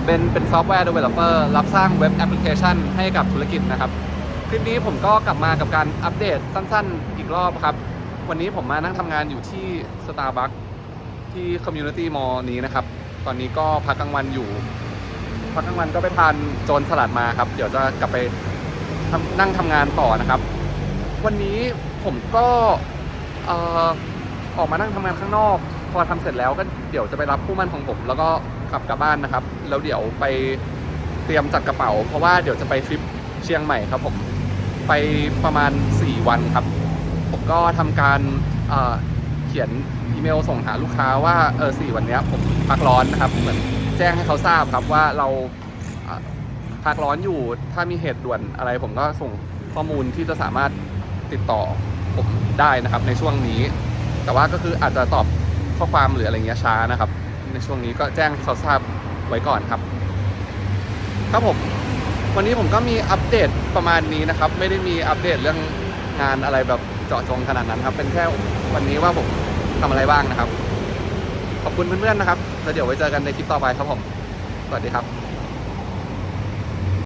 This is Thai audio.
มเป็นเป็นซอฟต์แวร์ developer รับสร้างเว็บแอปพลิเคชันให้กับธุรกิจนะครับ คลิปนี้ผมก็กลับมากับการอัปเดตสั้นๆ อีกรอบครับ วันนี้ผมมานั่งทำงานอยู่ที่ Starbucks ที่ Community Mall นี้นะครับ ตอนนี้ก็พักกลางวันอยู่ พักกลางวันก็ไปทานโจรสลัดมาครับ เดี๋ยวจะกลับไปนั่งทำงานต่อนะครับ วันนี้ผมก็ออออกมานั่งทำงานข้างนอก พอทำเสร็จแล้วก็เดี๋ยวจะไปรับคู่มั่นของผม แล้วก็กลับกลับบ้านนะครับ แล้วเดี๋ยวไปเตรียมจัดกระเป๋า เพราะว่าเดี๋ยวจะไปทริปเชียงใหม่ครับผมไปประมาณ 4 วันครับ ผมก็ทำการเเขียนอีเมลส่งหาลูกค้าว่าเออสี่วันนี้ผมพักร้อนนะครับ เหมือนแจ้งให้เขาทราบครับว่าเราพักร้อนอยู่ถ้ามีเหตุด่วนอะไร ผมก็ส่งข้อมูลที่จะสามารถติดต่อผมได้นะครับในช่วงนี้ แต่ว่าก็คืออาจจะตอบ ข้อความหรืออะไรเงี้ยช้านะครับ ในช่วงนี้ก็แจ้งเขาทราบไว้ก่อนครับครับผมวันนี้ผมก็มีอัปเดตประมาณนี้นะครับ ไม่ได้มีอัปเดตเรื่องงานอะไรแบบเจาะจงขนาดนั้นครับ เป็นแค่วันนี้ว่าผมทำอะไรบ้างนะครับ ขอบคุณเพื่อนๆนะครับแล้วเดี๋ยวไว้เจอกันในคลิปต่อไปครับผมสวัสดีครับ